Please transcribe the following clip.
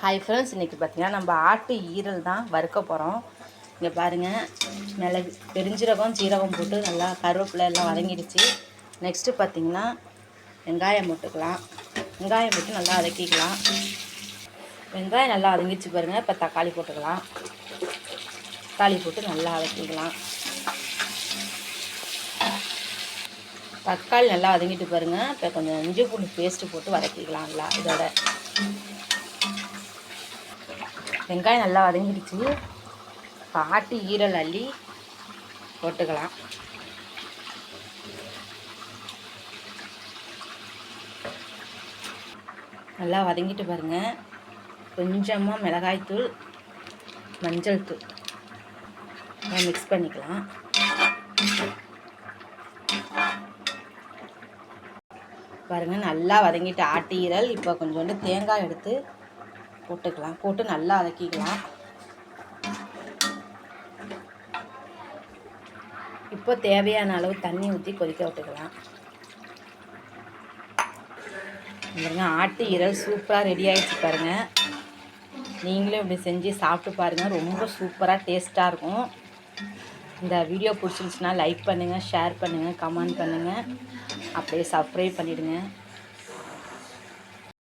Hi friends இன்றைக்கி பார்த்தீங்கன்னா நம்ம ஆட்டு ஈரல் தான் வறுக்க போகிறோம் இங்கே பாருங்கள் மிளகு பெருஞ்சீரகம் ஜீரகம் போட்டு நல்லா கருவேப்பிலை எல்லாம் வதங்கிடுச்சு. நெக்ஸ்ட்டு பார்த்தீங்கன்னா வெங்காயம் போட்டுக்கலாம். வெங்காயம் போட்டு நல்லா வதக்கிக்கலாம். வெங்காயம் நல்லா வதங்கிடுச்சு பாருங்கள் இப்போ தக்காளி போட்டுக்கலாம். தக்காளி போட்டு நல்லா வதக்கிக்கலாம். தக்காளி நல்லா வதங்கிட்டு பாருங்கள் இப்போ கொஞ்சம் இஞ்சி பூண்டு பேஸ்ட்டு போட்டு வதக்கிக்கலாம் நல்லா இதோட. வெங்காயம் நல்லா வதங்கிடுச்சு. பாட்டு ஆட்டு ஈரல் அள்ளி போட்டுக்கலாம். நல்லா வதங்கிட்டு பாருங்கள் கொஞ்சமாக மிளகாய்த்தூள் மஞ்சள் தூள். மிக்ஸ் பண்ணிக்கலாம். பாருங்கள் நல்லா வதங்கிட்டு ஆட்டு ஈரல். இப்போ கொஞ்சோண்டு தேங்காய் எடுத்து போட்டுக்கலாம். போட்டு நல்லா அதக்கிக்கலாம் இப்போ தேவையான அளவு தண்ணி ஊற்றி கொதிக்க விட்டுக்கலாம். பாருங்க ஆட்டு இறல் சூப்பராக ரெடி ஆகிடுச்சு பாருங்கள் நீங்களும் இப்படி செஞ்சு சாப்பிட்டு பாருங்கள் ரொம்ப சூப்பராக டேஸ்ட்டாக இருக்கும். இந்த வீடியோ பிடிச்சிருந்துச்சுன்னா லைக் பண்ணுங்கள் ஷேர் பண்ணுங்கள் கமெண்ட் பண்ணுங்கள் அப்படியே சப்ஸ்கிரைப் பண்ணிவிடுங்க